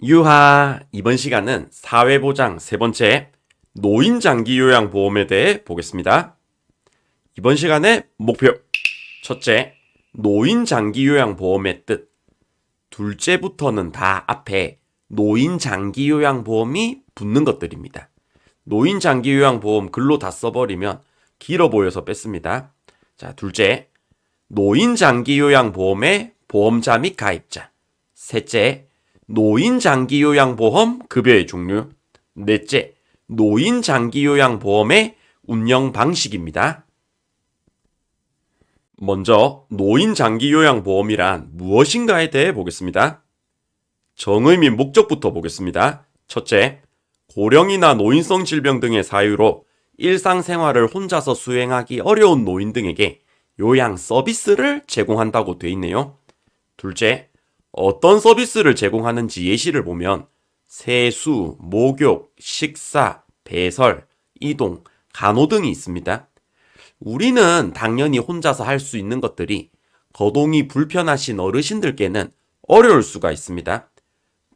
유하 이번 시간은 사회보장 세 번째 노인 장기 요양 보험에 대해 보겠습니다. 이번 시간의 목표 첫째 노인 장기 요양 보험의 뜻 둘째부터는 다 앞에 노인 장기 요양 보험이 붙는 것들입니다. 노인 장기 요양 보험 글로 다 써버리면 길어 보여서 뺐습니다. 자 둘째 노인 장기 요양 보험의 보험자 및 가입자 셋째 노인 장기 요양 보험 급여의 종류. 넷째, 노인 장기 요양 보험의 운영 방식입니다. 먼저 노인 장기 요양 보험이란 무엇인가에 대해 보겠습니다. 정의 및 목적부터 보겠습니다. 첫째, 고령이나 노인성 질병 등의 사유로 일상생활을 혼자서 수행하기 어려운 노인 등에게 요양 서비스를 제공한다고 돼 있네요. 둘째, 어떤 서비스를 제공하는지 예시를 보면 세수, 목욕, 식사, 배설, 이동, 간호 등이 있습니다. 우리는 당연히 혼자서 할 수 있는 것들이 거동이 불편하신 어르신들께는 어려울 수가 있습니다.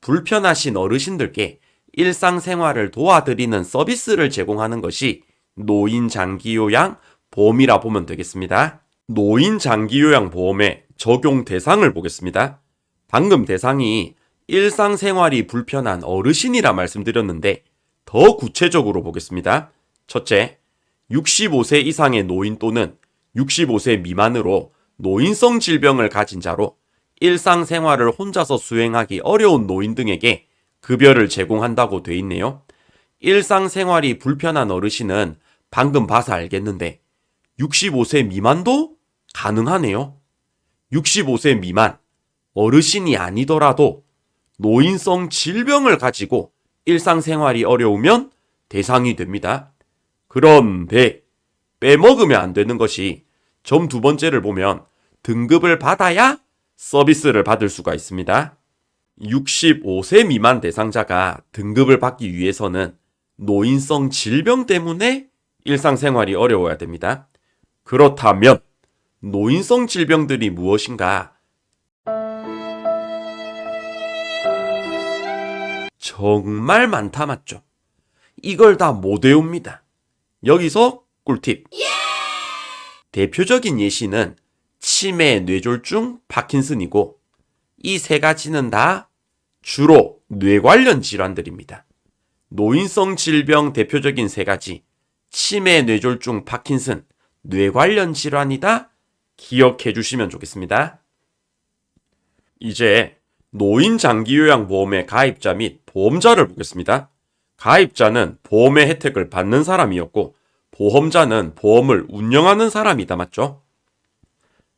불편하신 어르신들께 일상생활을 도와드리는 서비스를 제공하는 것이 노인 장기 요양 보험이라 보면 되겠습니다. 노인 장기 요양 보험의 적용 대상을 보겠습니다. 방금 대상이 일상생활이 불편한 어르신이라 말씀드렸는데 더 구체적으로 보겠습니다. 첫째, 65세 이상의 노인 또는 65세 미만으로 노인성 질병을 가진 자로 일상생활을 혼자서 수행하기 어려운 노인 등에게 급여를 제공한다고 돼 있네요. 일상생활이 불편한 어르신은 방금 봐서 알겠는데 65세 미만도 가능하네요. 65세 미만 어르신이 아니더라도 노인성 질병을 가지고 일상생활이 어려우면 대상이 됩니다. 그런데 빼먹으면 안 되는 것이 점 두 번째를 보면 등급을 받아야 서비스를 받을 수가 있습니다. 65세 미만 대상자가 등급을 받기 위해서는 노인성 질병 때문에 일상생활이 어려워야 됩니다. 그렇다면 노인성 질병들이 무엇인가 정말 많다 맞죠? 이걸 다 못 외웁니다. 여기서 꿀팁. 대표적인 예시는 치매, 뇌졸중, 파킨슨이고 이 세 가지는 다 주로 뇌 관련 질환들입니다. 노인성 질병 대표적인 세 가지 치매, 뇌졸중, 파킨슨, 뇌 관련 질환이다 기억해 주시면 좋겠습니다. 이제 노인 장기 요양 보험의 가입자 및 보험자를 보겠습니다. 가입자는 보험의 혜택을 받는 사람이었고 보험자는 보험을 운영하는 사람이다 맞죠?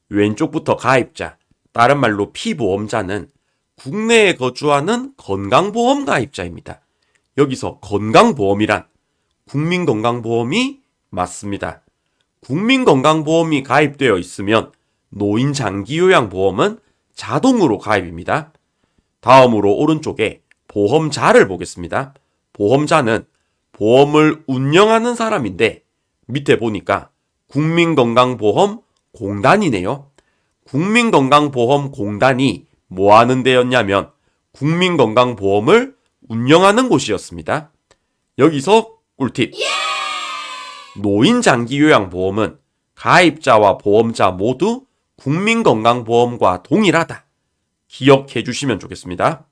왼쪽부터 가입자, 다른 말로 피보험자는 국내에 거주하는 건강보험 가입자입니다. 여기서 건강보험이란 국민건강보험이 맞습니다. 국민건강보험이 가입되어 있으면 노인장기요양보험은 자동으로 가입입니다. 다음으로 오른쪽에 보험자를 보겠습니다. 보험자는 보험을 운영하는 사람인데 밑에 보니까 국민건강보험 공단이네요. 국민건강보험 공단이 뭐 하는 데였냐면 국민건강보험을 운영하는 곳이었습니다. 여기서 꿀팁. 노인장기요양보험은 가입자와 보험자 모두 국민건강보험과 동일하다. 기억해 주시면 좋겠습니다.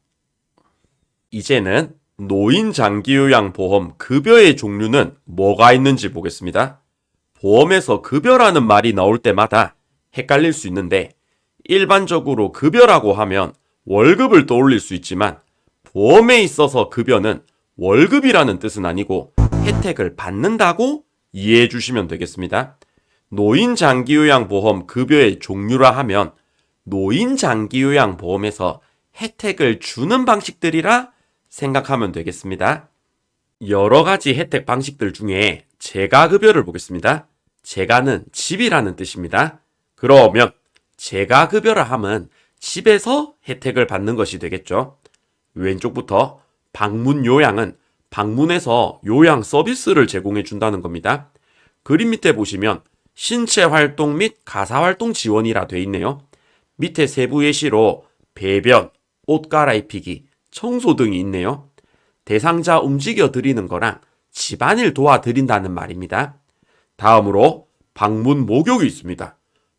이제는 노인 장기요양 보험 급여의 종류는 뭐가 있는지 보겠습니다. 보험에서 급여라는 말이 나올 때마다 헷갈릴 수 있는데 일반적으로 급여라고 하면 월급을 떠올릴 수 있지만 보험에 있어서 급여는 월급이라는 뜻은 아니고 혜택을 받는다고 이해해 주시면 되겠습니다. 노인 장기요양 보험 급여의 종류라 하면 노인 장기 요양 보험에서 혜택을 주는 방식들이라 생각하면 되겠습니다. 여러 가지 혜택 방식들 중에 재가급여를 보겠습니다. 재가는 집이라는 뜻입니다. 그러면 재가급여라 함은 집에서 혜택을 받는 것이 되겠죠. 왼쪽부터 방문 요양은 방문해서 요양 서비스를 제공해 준다는 겁니다. 그림 밑에 보시면 신체 활동 및 가사 활동 지원이라 돼 있네요. 밑에 세부 예시로 배변, 옷 갈아입히기, 청소 등이 있네요. 대상자 움직여 드리는 거랑 집안일 도와드린다는 말입니다. 다음으로 방문 목욕이 있습니다.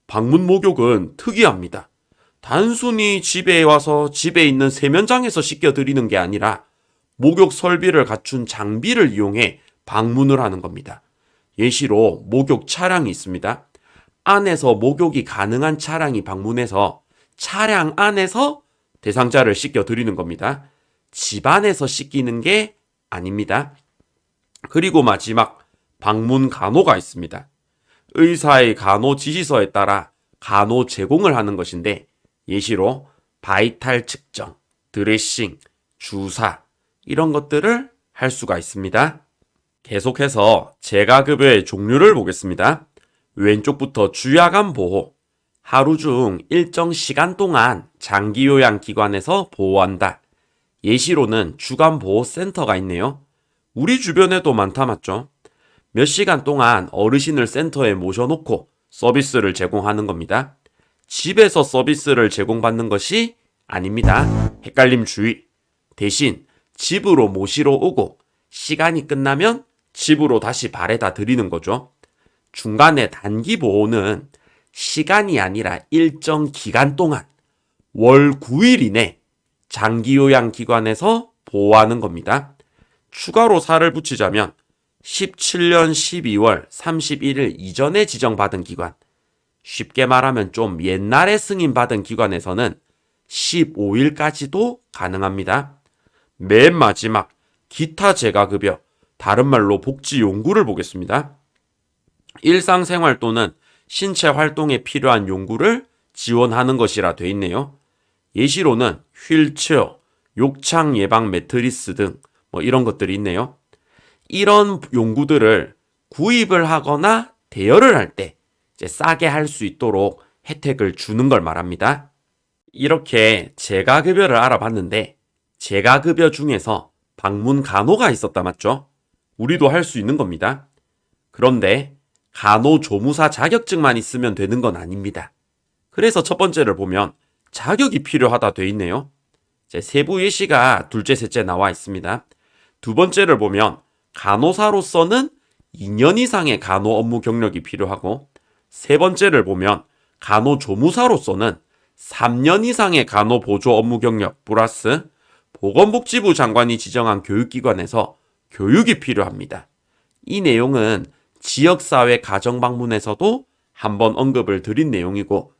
방문 목욕은 특이합니다. 단순히 집에 와서 집에 있는 세면장에서 씻겨 드리는 게 아니라 목욕 설비를 갖춘 장비를 이용해 방문을 하는 겁니다. 예시로 목욕 차량이 있습니다. 안에서 목욕이 가능한 차량이 방문해서 차량 안에서 대상자를 씻겨 드리는 겁니다. 집 안에서 씻기는 게 아닙니다. 그리고 마지막 방문 간호가 있습니다. 의사의 간호 지시서에 따라 간호 제공을 하는 것인데 예시로 바이탈 측정, 드레싱, 주사 이런 것들을 할 수가 있습니다. 계속해서 재가급여의 종류를 보겠습니다. 왼쪽부터 주야간 보호. 하루 중 일정 시간 동안 장기 요양 기관에서 보호한다. 예시로는 주간 보호 센터가 있네요. 우리 주변에도 많다 맞죠? 몇 시간 동안 어르신을 센터에 모셔놓고 서비스를 제공하는 겁니다. 집에서 서비스를 제공받는 것이 아닙니다. 헷갈림 주의. 대신 집으로 모시러 오고 시간이 끝나면 집으로 다시 발에다 드리는 거죠. 중간에 단기 보호는 시간이 아니라 일정 기간 동안 월 9일 이내 장기 요양 기관에서 보호하는 겁니다. 추가로 살을 붙이자면 17년 12월 31일 이전에 지정받은 기관, 쉽게 말하면 좀 옛날에 승인받은 기관에서는 15일까지도 가능합니다. 맨 마지막 기타 재가급여, 다른 말로 복지 용구를 보겠습니다. 일상생활 또는 신체 활동에 필요한 용구를 지원하는 것이라 돼 있네요. 예시로는 휠체어, 욕창 예방 매트리스 등 뭐 이런 것들이 있네요. 이런 용구들을 구입을 하거나 대여를 할 때 싸게 할 수 있도록 혜택을 주는 걸 말합니다. 이렇게 재가급여를 알아봤는데 재가급여 중에서 방문 간호가 있었다 맞죠? 우리도 할 수 있는 겁니다. 그런데 간호조무사 자격증만 있으면 되는 건 아닙니다. 그래서 첫 번째를 보면 자격이 필요하다 돼 있네요. 제 세부 예시가 둘째, 셋째 나와 있습니다. 두 번째를 보면 간호사로서는 2년 이상의 간호 업무 경력이 필요하고 세 번째를 보면 간호조무사로서는 3년 이상의 간호 보조 업무 경력 플러스 보건복지부 장관이 지정한 교육기관에서 교육이 필요합니다. 이 내용은 지역사회 가정 방문에서도 한번 언급을 드린 내용이고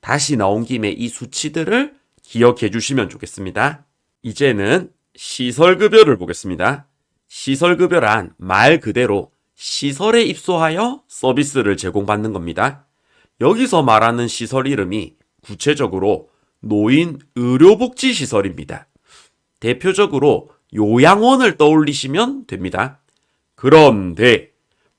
다시 나온 김에 이 수치들을 기억해 주시면 좋겠습니다. 이제는 시설급여를 보겠습니다. 시설급여란 말 그대로 시설에 입소하여 서비스를 제공받는 겁니다. 여기서 말하는 시설 이름이 구체적으로 노인 의료복지시설입니다. 대표적으로 요양원을 떠올리시면 됩니다. 그런데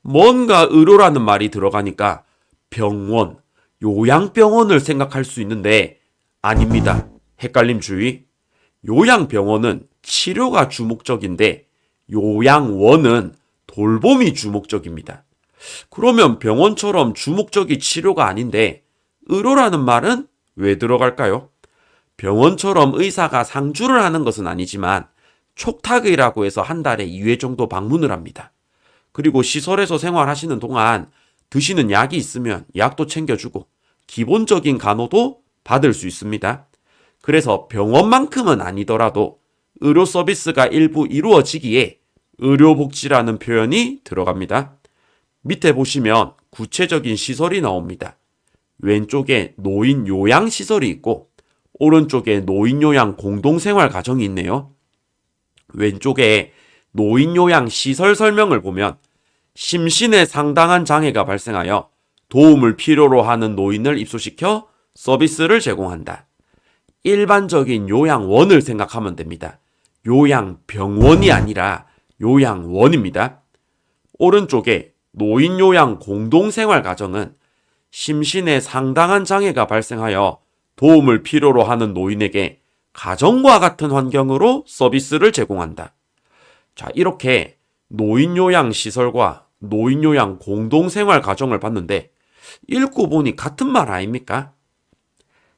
뭔가 의료라는 말이 들어가니까 병원, 요양병원을 생각할 수 있는데 아닙니다. 헷갈림 주의. 요양병원은 치료가 주목적인데 요양원은 돌봄이 주목적입니다. 그러면 병원처럼 주목적이 치료가 아닌데 의료라는 말은 왜 들어갈까요? 병원처럼 의사가 상주를 하는 것은 아니지만 촉탁의라고 해서 한 달에 2회 정도 방문을 합니다. 그리고 시설에서 생활하시는 동안 드시는 약이 있으면 약도 챙겨주고 기본적인 간호도 받을 수 있습니다. 그래서 병원만큼은 아니더라도 의료 서비스가 일부 이루어지기에 의료복지라는 표현이 들어갑니다. 밑에 보시면 구체적인 시설이 나옵니다. 왼쪽에 노인 요양 시설이 있고 오른쪽에 노인 요양 공동생활 가정이 있네요. 왼쪽에 노인 요양 시설 설명을 보면 심신에 상당한 장애가 발생하여 도움을 필요로 하는 노인을 입소시켜 서비스를 제공한다. 일반적인 요양원을 생각하면 됩니다. 요양병원이 아니라 요양원입니다. 오른쪽에 노인요양 공동생활 가정은 심신에 상당한 장애가 발생하여 도움을 필요로 하는 노인에게 가정과 같은 환경으로 서비스를 제공한다. 자, 이렇게 노인요양 시설과 노인요양 공동생활 가정을 봤는데 읽고 보니 같은 말 아닙니까?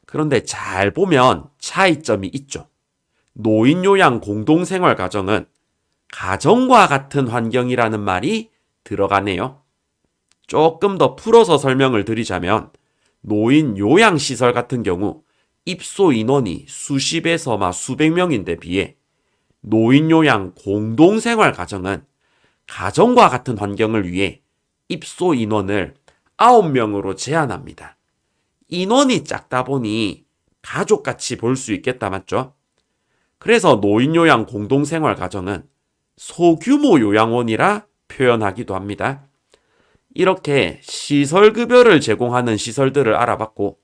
그런데 잘 보면 차이점이 있죠. 노인요양 공동생활 가정은 가정과 같은 환경이라는 말이 들어가네요. 조금 더 풀어서 설명을 드리자면 노인 요양시설 같은 경우 입소 인원이 수십에서 막 수백 명인데 비해 노인 요양 공동생활 가정은 가정과 같은 환경을 위해 입소 인원을 9명으로 제한합니다. 인원이 작다 보니 가족같이 볼 수 있겠다 맞죠? 그래서 노인 요양 공동생활 가정은 소규모 요양원이라 표현하기도 합니다. 이렇게 시설급여를 제공하는 시설들을 알아봤고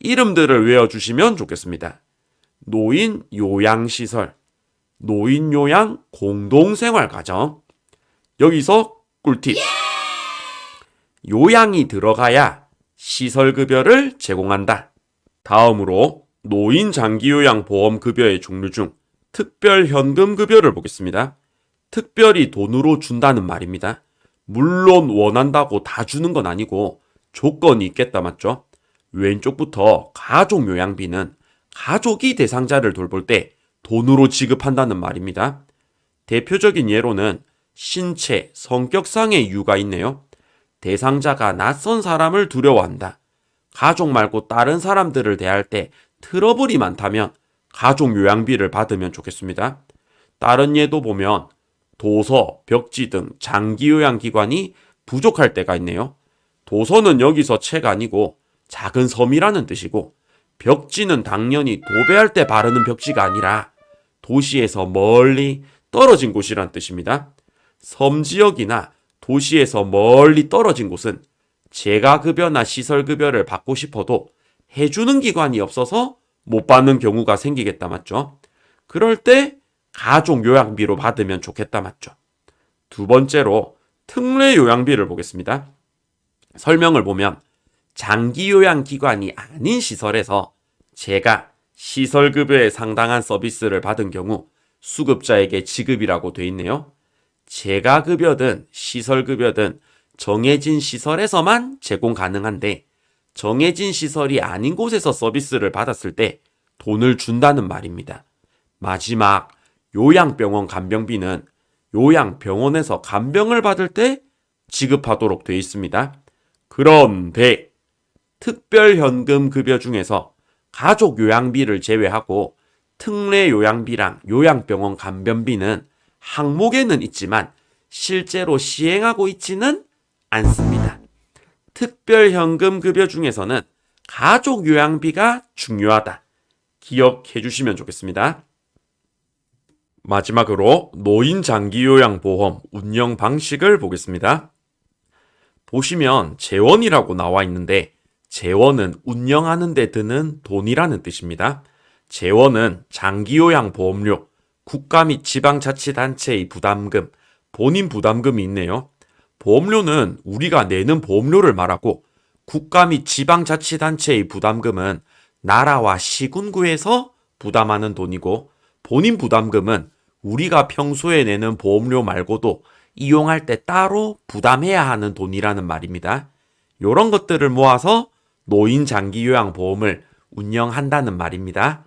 이름들을 외워주시면 좋겠습니다. 노인 요양시설, 노인 요양 공동생활 가정. 여기서 꿀팁. 요양이 들어가야 시설급여를 제공한다. 다음으로 노인 장기요양 보험 급여의 종류 중 특별 현금 급여를 보겠습니다. 특별히 돈으로 준다는 말입니다. 물론 원한다고 다 주는 건 아니고 조건이 있겠다 맞죠? 왼쪽부터 가족 요양비는 가족이 대상자를 돌볼 때 돈으로 지급한다는 말입니다. 대표적인 예로는 신체, 성격상의 이유가 있네요. 대상자가 낯선 사람을 두려워한다. 가족 말고 다른 사람들을 대할 때 트러블이 많다면 가족 요양비를 받으면 좋겠습니다. 다른 예도 보면 도서, 벽지 등 장기 요양 기관이 부족할 때가 있네요. 도서는 여기서 책 아니고 작은 섬이라는 뜻이고 벽지는 당연히 도배할 때 바르는 벽지가 아니라 도시에서 멀리 떨어진 곳이란 뜻입니다. 섬 지역이나 도시에서 멀리 떨어진 곳은 재가급여나 시설급여를 받고 싶어도 해주는 기관이 없어서 못 받는 경우가 생기겠다 맞죠? 그럴 때 가족 요양비로 받으면 좋겠다 맞죠? 두 번째로 특례 요양비를 보겠습니다. 설명을 보면 장기 요양 기관이 아닌 시설에서 제가 시설급여에 상당한 서비스를 받은 경우 수급자에게 지급이라고 돼 있네요. 재가급여든 시설급여든 정해진 시설에서만 제공 가능한데 정해진 시설이 아닌 곳에서 서비스를 받았을 때 돈을 준다는 말입니다. 마지막 요양병원 간병비는 요양병원에서 간병을 받을 때 지급하도록 되어 있습니다. 그런데 특별현금 급여 중에서 가족 요양비를 제외하고 특례 요양비랑 요양병원 간병비는 항목에는 있지만 실제로 시행하고 있지는 않습니다. 특별 현금 급여 중에서는 가족 요양비가 중요하다. 기억해 주시면 좋겠습니다. 마지막으로 노인 장기 요양 보험 운영 방식을 보겠습니다. 보시면 재원이라고 나와 있는데 재원은 운영하는 데 드는 돈이라는 뜻입니다. 재원은 장기 요양 보험료, 국가 및 지방자치단체의 부담금, 본인 부담금이 있네요. 보험료는 우리가 내는 보험료를 말하고 국가 및 지방자치단체의 부담금은 나라와 시군구에서 부담하는 돈이고 본인 부담금은 우리가 평소에 내는 보험료 말고도 이용할 때 따로 부담해야 하는 돈이라는 말입니다. 이런 것들을 모아서 노인 장기 요양 보험을 운영한다는 말입니다.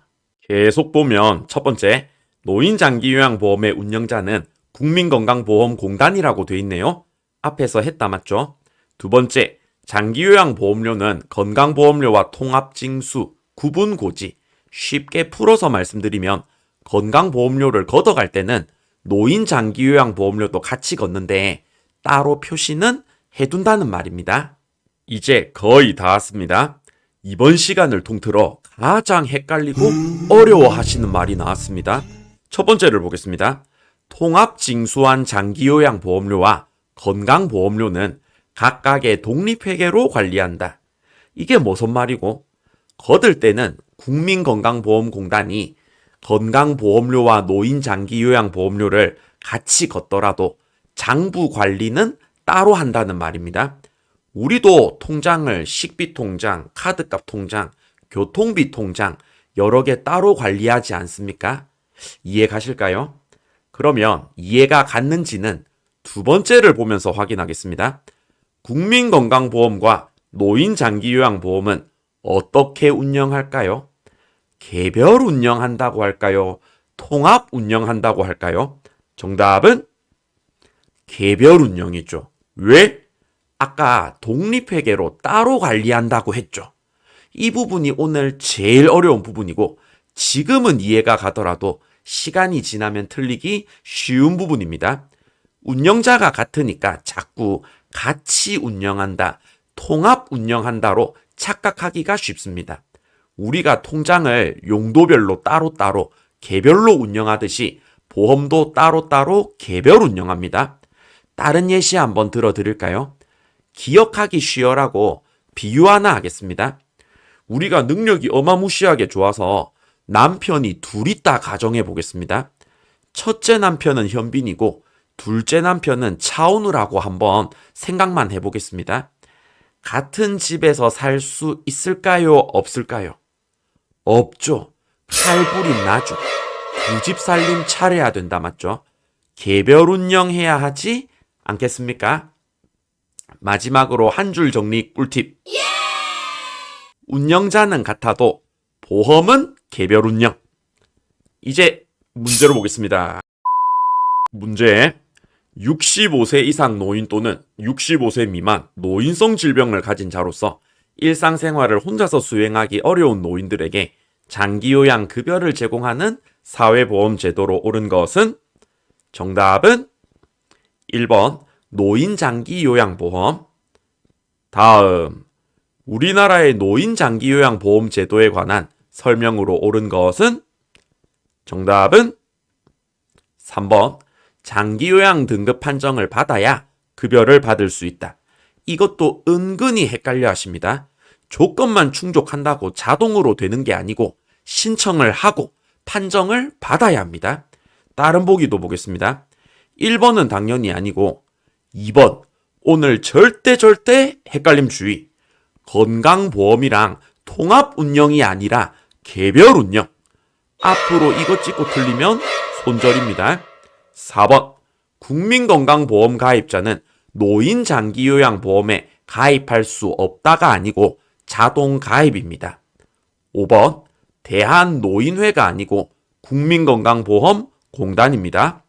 계속 보면 첫 번째, 노인 장기 요양 보험의 운영자는 국민건강보험공단이라고 돼 있네요. 앞에서 했다 맞죠? 두 번째, 장기요양보험료는 건강보험료와 통합징수, 구분고지. 쉽게 풀어서 말씀드리면 건강보험료를 걷어갈 때는 노인 장기요양보험료도 같이 걷는데 따로 표시는 해둔다는 말입니다. 이제 거의 다 왔습니다. 이번 시간을 통틀어 가장 헷갈리고 어려워하시는 말이 나왔습니다. 첫 번째를 보겠습니다. 통합징수한 장기요양 보험료와 건강보험료는 각각의 독립회계로 관리한다. 이게 무슨 말이고? 거들 때는 국민건강보험공단이 건강보험료와 노인장기요양보험료를 같이 걷더라도 장부 관리는 따로 한다는 말입니다. 우리도 통장을 식비 통장, 카드값 통장, 교통비 통장 여러 개 따로 관리하지 않습니까? 이해 가실까요? 그러면 이해가 갔는지는 두 번째를 보면서 확인하겠습니다. 국민건강보험과 노인장기요양보험은 어떻게 운영할까요? 개별 운영한다고 할까요? 통합 운영한다고 할까요? 정답은 개별 운영이죠. 왜? 아까 독립회계로 따로 관리한다고 했죠. 이 부분이 오늘 제일 어려운 부분이고 지금은 이해가 가더라도 시간이 지나면 틀리기 쉬운 부분입니다. 운영자가 같으니까 자꾸 같이 운영한다, 통합 운영한다로 착각하기가 쉽습니다. 우리가 통장을 용도별로 따로따로 개별로 운영하듯이 보험도 따로따로 개별 운영합니다. 다른 예시 한번 들어드릴까요? 기억하기 쉬어라고 비유 하나 하겠습니다. 우리가 능력이 어마무시하게 좋아서 남편이 둘 있다 가정해 보겠습니다. 첫째 남편은 현빈이고 둘째 남편은 차은우라고 한번 생각만 해보겠습니다. 같은 집에서 살 수 있을까요? 없을까요? 없죠. 칼불이 나죠. 두 집 살림 차려야 된다 맞죠? 개별 운영해야 하지 않겠습니까? 마지막으로 한 줄 정리 꿀팁. 운영자는 같아도 보험은 개별 운영. 이제 문제로 보겠습니다. 문제. 65세 이상 노인 또는 65세 미만 노인성 질병을 가진 자로서 일상생활을 혼자서 수행하기 어려운 노인들에게 장기요양 급여를 제공하는 사회보험 제도로 옳은 것은 정답은 1번 노인 장기 요양 보험. 다음 우리나라의 노인 장기 요양 보험 제도에 관한 설명으로 옳은 것은 정답은 3번 장기 요양 등급 판정을 받아야 급여를 받을 수 있다. 이것도 은근히 헷갈려 하십니다. 조건만 충족한다고 자동으로 되는 게 아니고 신청을 하고 판정을 받아야 합니다. 다른 보기도 보겠습니다. 1번은 당연히 아니고 2번 오늘 절대 절대 헷갈림 주의. 건강보험이랑 통합 운영이 아니라 개별 운영. 앞으로 이거 찍고 틀리면 손절입니다. 4번 국민건강보험 가입자는 노인 장기 요양 보험에 가입할 수 없다가 아니고 자동 가입입니다. 5번 대한 노인회가 아니고 국민건강보험 공단입니다.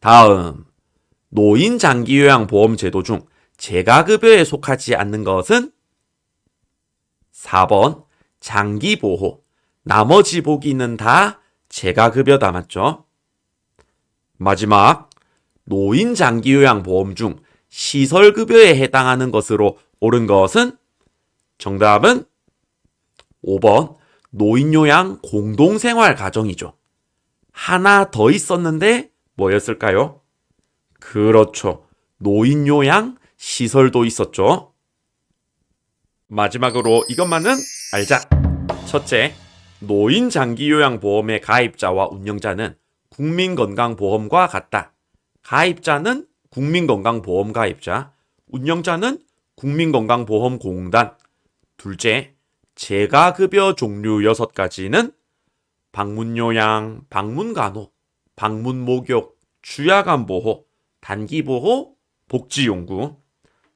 다음 노인 장기 요양 보험 제도 중 재가급여에 속하지 않는 것은 4번 장기 보호 나머지 보기는 다 재가급여다 맞죠? 마지막 노인 장기 요양 보험 중 시설 급여에 해당하는 것으로 옳은 것은 정답은 5번 노인 요양 공동생활 가정이죠. 하나 더 있었는데 뭐였을까요? 그렇죠. 노인 요양 시설도 있었죠. 마지막으로 이것만은 알자. 첫째, 노인 장기 요양 보험의 가입자와 운영자는 국민건강보험과 같다. 가입자는 국민건강보험 가입자, 운영자는 국민건강보험공단. 둘째, 재가급여 종류 6가지는 방문요양, 방문간호, 방문목욕, 주야간보호, 단기보호, 복지용구.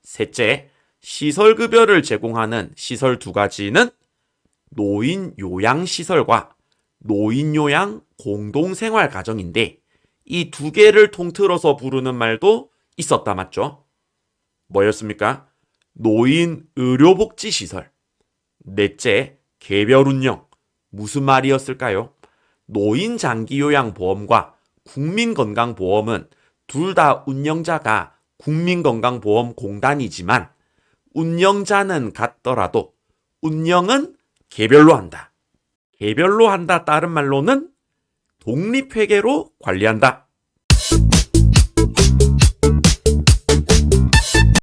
셋째, 시설급여를 제공하는 시설 두 가지는 노인 요양 시설과 노인 요양 공동생활 가정인데 이 두 개를 통틀어서 부르는 말도 있었다 맞죠? 뭐였습니까? 노인 의료복지 시설. 넷째, 개별 운영. 무슨 말이었을까요? 노인 장기 요양 보험과 국민 건강 보험은 둘 다 운영자가 국민건강보험공단이지만 운영자는 같더라도 운영은 개별로 한다. 개별로 한다 다른 말로는 독립회계로 관리한다.